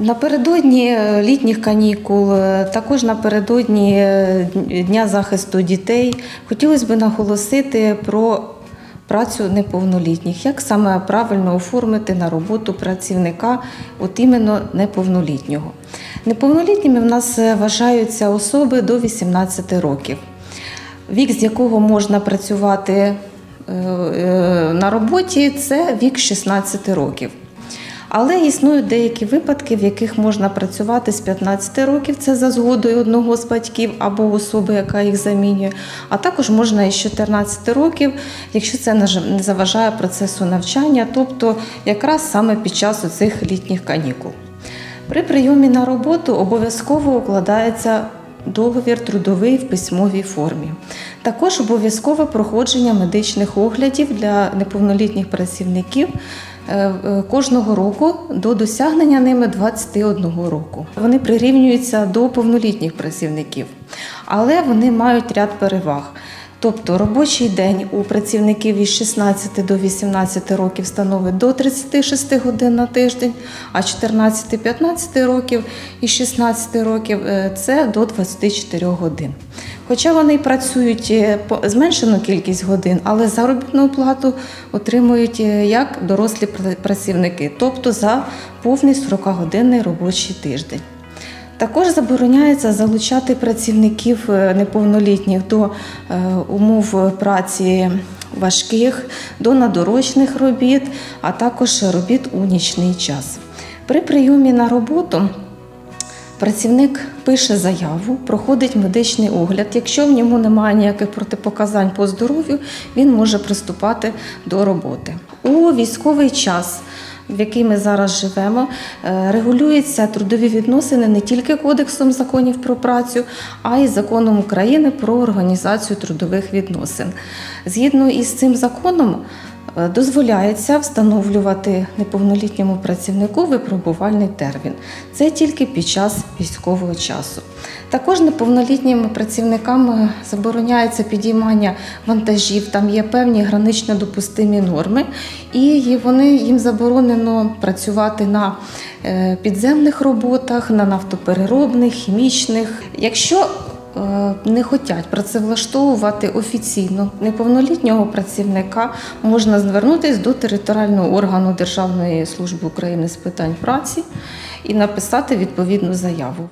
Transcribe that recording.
Напередодні е, літніх канікул, е, також напередодні е, Дня захисту дітей, хотілося б наголосити про працю неповнолітніх, як саме правильно оформити на роботу працівника, от іменно неповнолітнього. Неповнолітніми в нас вважаються особи до 18 років, вік, з якого можна працювати на роботі, це вік 16 років. Але існують деякі випадки, в яких можна працювати з 15 років, це за згодою одного з батьків або особи, яка їх замінює. А також можна із 14 років, якщо це не заважає процесу навчання, тобто якраз саме під час цих літніх канікул. При прийомі на роботу обов'язково укладається договір трудовий в письмовій формі. Також обов'язкове проходження медичних оглядів для неповнолітніх працівників кожного року до досягнення ними 21 року. Вони прирівнюються до повнолітніх працівників, але вони мають ряд переваг. Тобто робочий день у працівників із 16 до 18 років становить до 36 годин на тиждень, а 14-15 років і 16 років е, це до 24 годин. Хоча вони й працюють е, зменшену кількість годин, але заробітну плату отримують е, як дорослі працівники, тобто за повний 40-годинний робочий тиждень. Також забороняється залучати працівників е, неповнолітніх до умов праці важких, до надорочних робіт, а також робіт у нічний час. При прийомі на роботу Працівник пише заяву, проходить медичний огляд. Якщо в ньому немає ніяких протипоказань по здоров'ю, він може приступати до роботи. У військовий час, в який ми зараз живемо, е, регулюються трудові відносини не тільки Кодексом законів про працю, а й законом України про організацію трудових відносин. Згідно із цим законом, Дозволяється встановлювати неповнолітньому працівнику випробувальний термін. Це тільки під час військового часу. Також неповнолітнім працівникам е, забороняється підіймання вантажів, там є певні гранично допустимі норми, і вони їм заборонено працювати на е, підземних роботах, на нафтопереробних, хімічних. Якщо е, не хочуть працевлаштовувати офіційно неповнолітнього працівника, можна звернутися до територіального органу Державної служби України з питань праці і написати відповідну заяву.